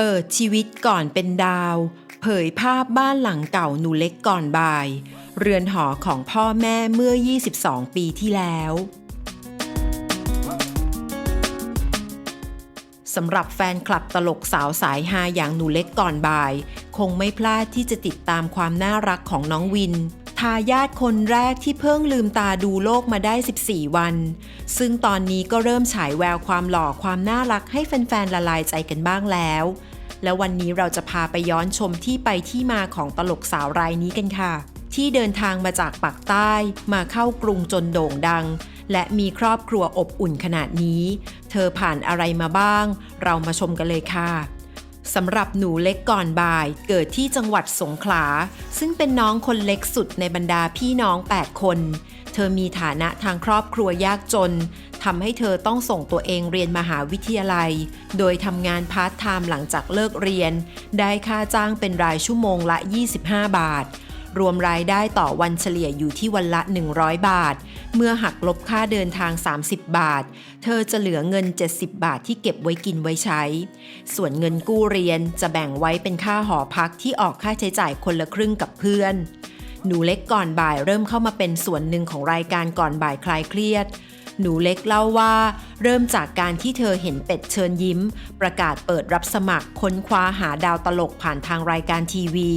เปิดชีวิตก่อนเป็นดาว เผยภาพบ้านหลังเก่าหนูเล็กก่อนบ่าย เรือนหอของพ่อแม่เมื่อ 22 ปีที่แล้วสำหรับแฟนคลับตลกสาวสายฮาอย่างหนูเล็กก่อนบ่าย คงไม่พลาดที่จะติดตามความน่ารักของน้องวิน ทายาทคนแรกที่เพิ่งลืมตาดูโลกมาได้ 14 วัน ซึ่งตอนนี้ก็เริ่มฉายแววความหล่อความน่ารักให้แฟนๆละลายใจกันบ้างแล้ว แล้ววันนี้เราจะพาไปย้อนชมที่ไปที่มาของตลกสาวรายนี้กันค่ะ ที่เดินทางมาจากปากใต้มาเข้ากรุงจนโด่งดัง และมีครอบครัวอบอุ่นขนาดนี้ เธอผ่านอะไรมาบ้าง เรามาชมกันเลยค่ะสำหรับหนูเล็กก่อนบ่ายเกิดที่จังหวัดสงขลา ซึ่งเป็นน้องคนเล็กสุดในบรรดาพี่น้อง 8 คน เธอมีฐานะทางครอบครัวยากจนำให้เธอต้องส่งตัวเองเรียนมหาวิทยาลัย โดยทำงานพาร์ทไทม์หลังจากเลิกเรียน ได้ค่าจ้างเป็นรายชั่วโมงละ 25 บาท รวมรายได้ต่อวันเฉลี่ยอยู่ที่วันละ 100 บาท เมื่อหักลบค่าเดินทาง 30 บาท เธอจะเหลือเงิน 70 บาทที่เก็บไว้กินไว้ใช้ ส่วนเงินกู้เรียนจะแบ่งไว้เป็นค่าหอพักที่ออกค่าใช้จ่ายคนละครึ่งกับเพื่อนหนูเล็กก่อนบ่ายเริ่มเข้ามาเป็นส่วนหนึ่งของรายการก่อนบ่ายคลายเครียด หนูเล็กเล่าว่า เริ่มจากการที่เธอเห็นเป็ดเชิญยิ้ม ประกาศเปิดรับสมัครค้นคว้าหาดาวตลกผ่านทางรายการทีวี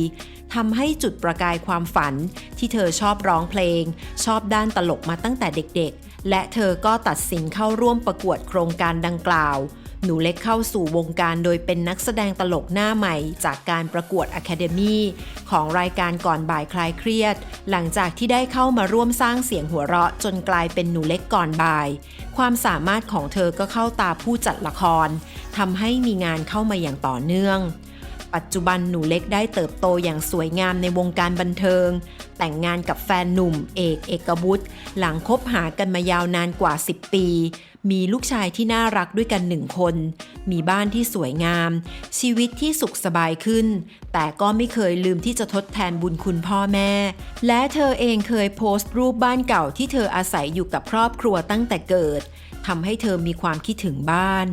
ทำให้จุดประกายความฝันที่เธอชอบร้องเพลง ชอบด้านตลกมาตั้งแต่เด็กๆ และเธอก็ตัดสินเข้าร่วมประกวดโครงการดังกล่าว หนูเล็กเข้าสู่วงการโดยเป็นนักแสดงตลกหน้าใหม่ จากการประกวด Academy ของรายการก่อนบ่ายคลายเครียด หลังจากที่ได้เข้ามาร่วมสร้างเสียงหัวเราะจนกลายเป็นหนูเล็กก่อนบ่าย ความสามารถของเธอก็เข้าตาผู้จัดละครทำให้มีงานเข้ามาอย่างต่อเนื่องปัจจุบันหนูเล็กได้เติบโตอย่างสวยงามในวงการบันเทิง แต่งงานกับแฟนหนุ่มเอกเอกบุตร หลังคบหากันมายาวนานกว่า 10 ปี มีลูกชายที่น่ารักด้วยกันหนึ่งคน มีบ้านที่สวยงาม ชีวิตที่สุขสบายขึ้น แต่ก็ไม่เคยลืมที่จะทดแทนบุญคุณพ่อแม่ และเธอเองเคยโพสต์รูปบ้านเก่าที่เธออาศัยอยู่กับครอบครัวตั้งแต่เกิดทำให้เธอมีความคิดถึงบ้าน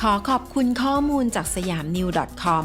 ขอขอบคุณข้อมูลจากสยามนิว .com